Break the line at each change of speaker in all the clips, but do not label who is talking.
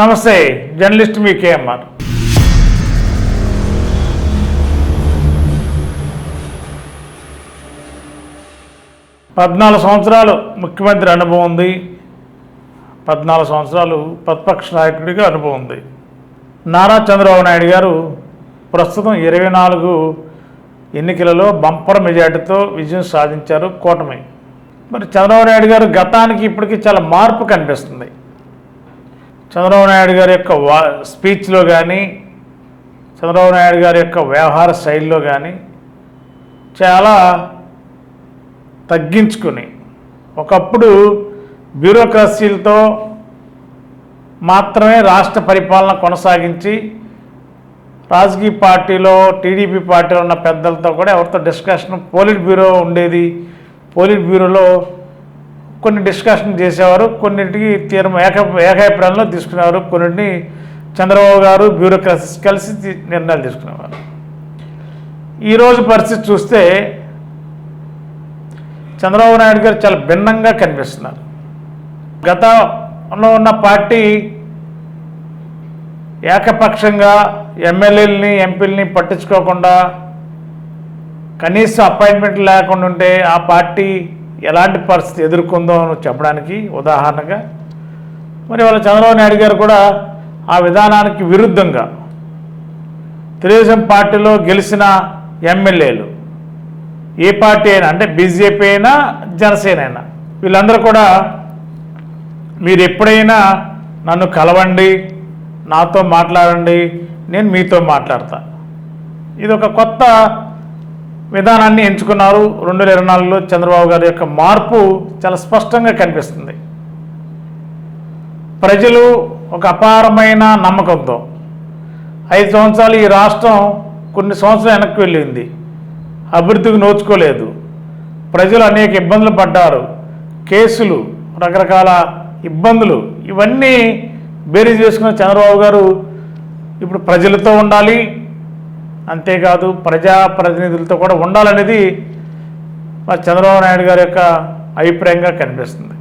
నమస్తే జర్నలిస్ట్ మీ కేఎంఆర్. పద్నాలుగు సంవత్సరాలు ముఖ్యమంత్రి అనుభవం ఉంది. పద్నాలుగు సంవత్సరాలు ప్రతిపక్ష నాయకుడిగా అనుభవం ఉంది. నారా చంద్రబాబు నాయుడు గారు ప్రస్తుతం ఇరవై నాలుగు ఎన్నికలలో బంపర్ మెజార్టీతో విజయం సాధించారు కూటమి. మరి చంద్రబాబు నాయుడు గారు గతానికి ఇప్పటికీ చాలా మార్పు కనిపిస్తుంది. చంద్రబాబు నాయుడు గారి యొక్క వా స్పీచ్లో కానీ చంద్రబాబు నాయుడు గారి యొక్క వ్యవహార శైలిలో కానీ చాలా తగ్గించుకుని ఒకప్పుడు బ్యూరోక్రసీలతో మాత్రమే రాష్ట్ర పరిపాలన కొనసాగించి రాజకీయ పార్టీలో టీడీపీ పార్టీలో ఉన్న పెద్దలతో కూడా ఎవరితో డిస్కషన్ పోలిట్ బ్యూరో ఉండేది. పోలిట్ బ్యూరోలో కొన్ని డిస్కషన్ చేసేవారు కొన్నింటికి తీర్మ ఏక ఏకాభిప్రాయంలో తీసుకునేవారు కొన్నింటిని చంద్రబాబు గారు బ్యూరోక్రసీస్ కలిసి నిర్ణయాలు తీసుకునేవారు. ఈరోజు పరిస్థితి చూస్తే చంద్రబాబు నాయుడు గారు చాలా భిన్నంగా కనిపిస్తున్నారు. గతంలో ఉన్న పార్టీ ఏకపక్షంగా ఎమ్మెల్యేలని ఎంపీలని పట్టించుకోకుండా కనీసం అపాయింట్మెంట్ లేకుండా ఉంటే ఆ పార్టీ ఎలాంటి పరిస్థితి ఎదుర్కొందో అని చెప్పడానికి ఉదాహరణగా మరి వాళ్ళ చంద్రబాబు నాయుడు గారు కూడా ఆ విధానానికి విరుద్ధంగా తెలుగుదేశం పార్టీలో గెలిచిన ఎమ్మెల్యేలు ఏ పార్టీ అయినా అంటే బీజేపీ అయినా జనసేన అయినా వీళ్ళందరూ కూడా మీరు ఎప్పుడైనా నన్ను కలవండి నాతో మాట్లాడండి నేను మీతో మాట్లాడతా. ఇది ఒక కొత్త విధానాన్ని ఎంచుకున్నారు. రెండు వేల ఇరవై నాలుగులో చంద్రబాబు గారి యొక్క మార్పు చాలా స్పష్టంగా కనిపిస్తుంది. ప్రజలు ఒక అపారమైన నమ్మకంతో ఐదు సంవత్సరాలు ఈ రాష్ట్రం కొన్ని సంవత్సరాలు వెనక్కి వెళ్ళింది. అభివృద్ధికి నోచుకోలేదు. ప్రజలు అనేక ఇబ్బందులు పడ్డారు. కేసులు రకరకాల ఇబ్బందులు ఇవన్నీ బేరీ చేసుకున్న చంద్రబాబు గారు ఇప్పుడు ప్రజలతో ఉండాలి అంతేకాదు ప్రజాప్రతినిధులతో కూడా ఉండాలనేది మా చంద్రబాబు నాయుడు గారి యొక్క అభిప్రాయంగా కనిపిస్తుంది.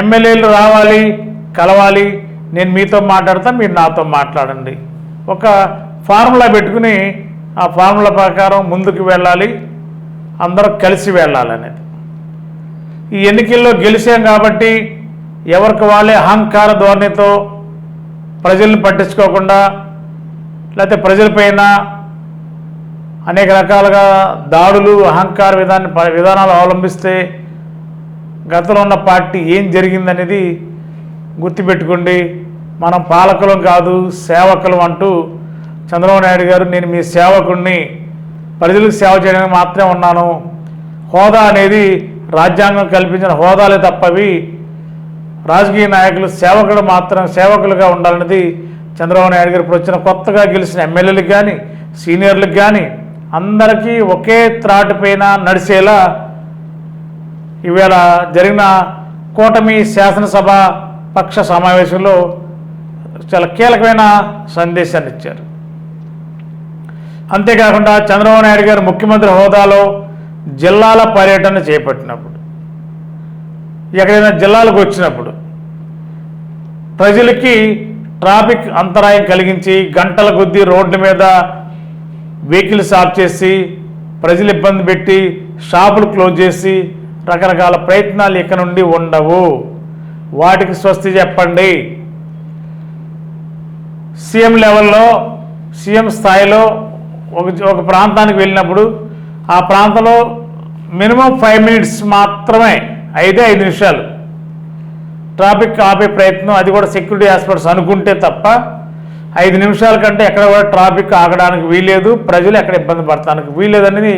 ఎమ్మెల్యేలు రావాలి కలవాలి నేను మీతో మాట్లాడతా మీరు నాతో మాట్లాడండి. ఒక ఫార్ములా పెట్టుకుని ఆ ఫార్ములా ప్రకారం ముందుకు వెళ్ళాలి అందరూ కలిసి వెళ్ళాలనేది. ఈ ఎన్నికల్లో గెలిచాం కాబట్టి ఎవరికి వాళ్ళే అహంకార ధోరణితో ప్రజల్ని పట్టించుకోకుండా లేకపోతే ప్రజలపైన అనేక రకాలుగా దాడులు అహంకార విధాన్ని విధానాలు అవలంబిస్తే గతంలో ఉన్న పార్టీ ఏం జరిగిందనేది గుర్తుపెట్టుకోండి. మనం పాలకులం కాదు సేవకులం అంటూ చంద్రబాబు నాయుడు గారు నేను మీ సేవకుడిని ప్రజలకు సేవ చేయడానికి మాత్రమే ఉన్నాను. హోదా అనేది రాజ్యాంగం కల్పించిన హోదాలే తప్పవి రాజకీయ నాయకులు సేవకుడు మాత్రం సేవకులుగా ఉండాలన్నది చంద్రబాబు నాయుడు గారు ఇప్పుడు వచ్చిన కొత్తగా గెలిచిన ఎమ్మెల్యేలకు కానీ సీనియర్లకు కానీ అందరికీ ఒకే త్రాటు పైన నడిచేలా ఈవేళ జరిగిన కూటమి శాసనసభ పక్ష సమావేశంలో చాలా కీలకమైన సందేశాన్ని ఇచ్చారు. అంతేకాకుండా చంద్రబాబు నాయుడు గారు ముఖ్యమంత్రి హోదాలో జిల్లాల పర్యటన చేపట్టినప్పుడు ఎక్కడైనా జిల్లాలకు వచ్చినప్పుడు ప్రజలకి ట్రాఫిక్ అంతరాయం కలిగించి గంటల కొద్దీ రోడ్ల మీద వెహికల్స్ ఆఫ్ చేసి ప్రజలు ఇబ్బంది పెట్టి షాపులు క్లోజ్ చేసి రకరకాల ప్రయత్నాలు ఇక నుండి ఉండవు. వాటికి స్వస్తి చెప్పండి. సీఎం లెవెల్లో సీఎం స్థాయిలో ఒక ఒక ప్రాంతానికి వెళ్ళినప్పుడు ఆ ప్రాంతంలో మినిమం ఫైవ్ మినిట్స్ మాత్రమే ఐదే ఐదు నిమిషాలు. ట్రాఫిక్ ఆపే ప్రయత్నం అది కూడా సెక్యూరిటీ హాస్పిటల్స్ అనుకుంటే తప్ప ఐదు నిమిషాల కంటే ఎక్కడ కూడా ట్రాఫిక్ ఆగడానికి వీలేదు ప్రజలు ఎక్కడ ఇబ్బంది పడటానికి వీలేదనేది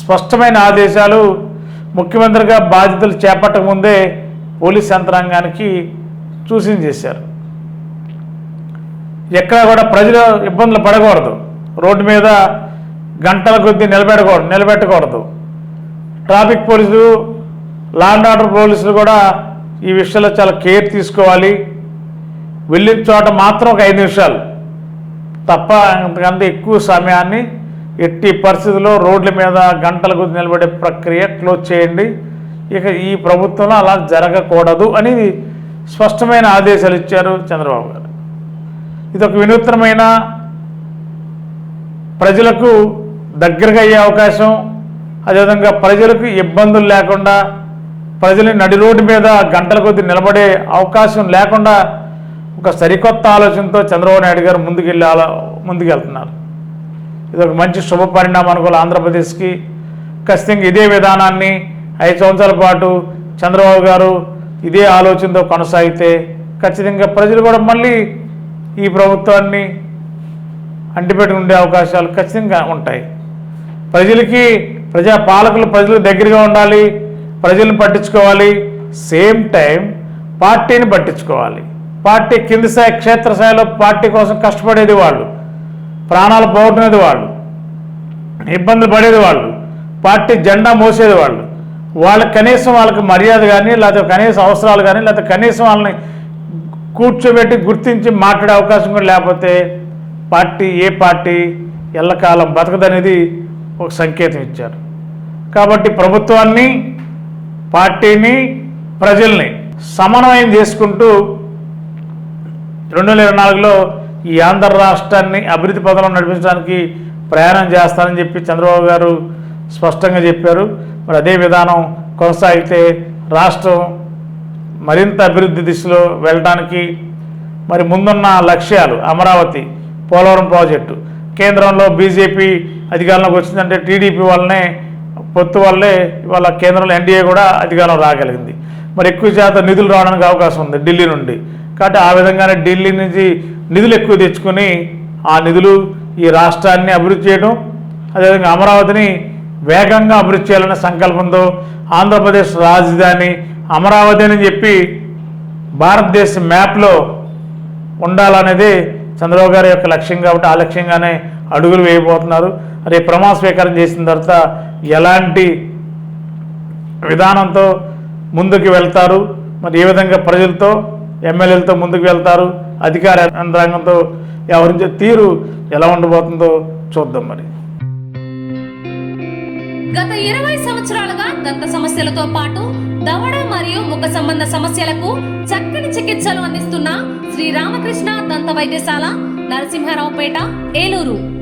స్పష్టమైన ఆదేశాలు. ముఖ్యమంత్రిగా బాధ్యతలు చేపట్టక ముందే పోలీస్ యంత్రాంగానికి సూచన చేశారు. ఎక్కడ కూడా ప్రజలు ఇబ్బందులు పడకూడదు. రోడ్డు మీద గంటల కొద్దీ నిలబెట్టకూడదు నిలబెట్టకూడదు. ట్రాఫిక్ పోలీసులు లా అండ్ ఆర్డర్ పోలీసులు కూడా ఈ విషయంలో చాలా కేర్ తీసుకోవాలి. వెళ్ళిన చోట మాత్రం ఒక ఐదు నిమిషాలు. తప్ప అంతకంటే ఎక్కువ సమయాన్ని ఎట్టి పరిస్థితుల్లో రోడ్ల మీద గంటల కొద్ది నిలబడే ప్రక్రియ క్లోజ్ చేయండి. ఇక ఈ ప్రభుత్వంలో అలా జరగకూడదు అని స్పష్టమైన ఆదేశాలు ఇచ్చారు చంద్రబాబు గారు. ఇది ఒక వినూత్నమైన ప్రజలకు దగ్గరగా అయ్యే అవకాశం. అదేవిధంగా ప్రజలకు ఇబ్బందులు లేకుండా ప్రజలు నడి రోడ్డు మీద గంటల కొద్ది నిలబడే అవకాశం లేకుండా ఒక సరికొత్త ఆలోచనతో చంద్రబాబు నాయుడు గారు ముందుకెళ్ళి ఆలో ముందుకెళ్తున్నారు. ఇది ఒక మంచి శుభ పరిణామం అనుకోవాలి ఆంధ్రప్రదేశ్కి. ఖచ్చితంగా ఇదే విధానాన్ని ఐదు సంవత్సరాల పాటు చంద్రబాబు గారు ఇదే ఆలోచనతో కొనసాగితే ఖచ్చితంగా ప్రజలు కూడా మళ్ళీ ఈ ప్రభుత్వాన్ని అంటిపెట్టి ఉండే అవకాశాలు ఖచ్చితంగా ఉంటాయి. ప్రజలకి ప్రజా పాలకులు ప్రజలకు దగ్గరగా ఉండాలి. ప్రజలను పట్టించుకోవాలి. సేమ్ టైం పార్టీని పట్టించుకోవాలి. పార్టీ కింది స్థాయి క్షేత్రస్థాయిలో పార్టీ కోసం కష్టపడేది వాళ్ళు. ప్రాణాలు పోగొట్టుకునేది వాళ్ళు. ఇబ్బందులు పడేది వాళ్ళు. పార్టీ జెండా మోసేది వాళ్ళు. వాళ్ళకి కనీసం వాళ్ళకి మర్యాద కానీ లేకపోతే కనీసం అవసరాలు కానీ లేకపోతే కనీసం వాళ్ళని కూర్చోబెట్టి గుర్తించి మాట్లాడే అవకాశం కూడా లేకపోతే పార్టీ ఏ పార్టీ ఎల్లకాలం బతకదనేది ఒక సంకేతం ఇచ్చారు. కాబట్టి ప్రభుత్వాన్ని పార్టీని ప్రజల్ని సమన్వయం చేసుకుంటూ రెండు వేల ఇరవై నాలుగులో ఈ ఆంధ్ర రాష్ట్రాన్ని అభివృద్ధి పథంలో నడిపించడానికి ప్రయాణం చేస్తానని చెప్పి చంద్రబాబు గారు స్పష్టంగా చెప్పారు. మరి అదే విధానం కొనసాగితే రాష్ట్రం మరింత అభివృద్ధి దిశలో వెళ్ళడానికి మరి ముందున్న లక్ష్యాలు అమరావతి పోలవరం ప్రాజెక్టు. కేంద్రంలో బీజేపీ అధికారంలోకి వచ్చిందంటే టీడీపీ వల్లనే పొత్తు వల్లే ఇవాళ కేంద్రంలో ఎన్డీఏ కూడా అధికారం రాగలిగింది. మరి ఎక్కువ శాతం నిధులు రావడానికి అవకాశం ఉంది ఢిల్లీ నుండి. కాబట్టి ఆ విధంగానే ఢిల్లీ నుంచి నిధులు ఎక్కువ తెచ్చుకొని ఆ నిధులు ఈ రాష్ట్రాన్ని అభివృద్ధి చేయడం అదేవిధంగా అమరావతిని వేగంగా అభివృద్ధి చేయాలనే సంకల్పంతో ఆంధ్రప్రదేశ్ రాజధాని అమరావతి అని చెప్పి భారతదేశ మ్యాప్లో ఉండాలనేది చంద్రబాబు గారి యొక్క లక్ష్యం కాబట్టి ఆ లక్ష్యంగానే అడుగులు వేయబోతున్నారు. రేపు ప్రమాణ స్వీకారం చేసిన తర్వాత ఎలాంటి విధానంతో ముందుకు వెళ్తారు? మరి ఏ విధంగా ప్రజలతో ఎమ్మెల్యేలతో ముందుకు వెళ్తారు? అధికార యంత్రాంగంతో వ్యవహరించే తీరు ఎలా ఉండబోతుందో చూద్దాం మరి.
గత ఇరవై సంవత్సరాలుగా దంత సమస్యలతో పాటు దవడ మరియు ముఖ సంబంధ సమస్యలకు చక్కని చికిత్సలు అందిస్తున్న శ్రీ రామకృష్ణ దంత వైద్యశాల నరసింహారావుపేట ఏలూరు.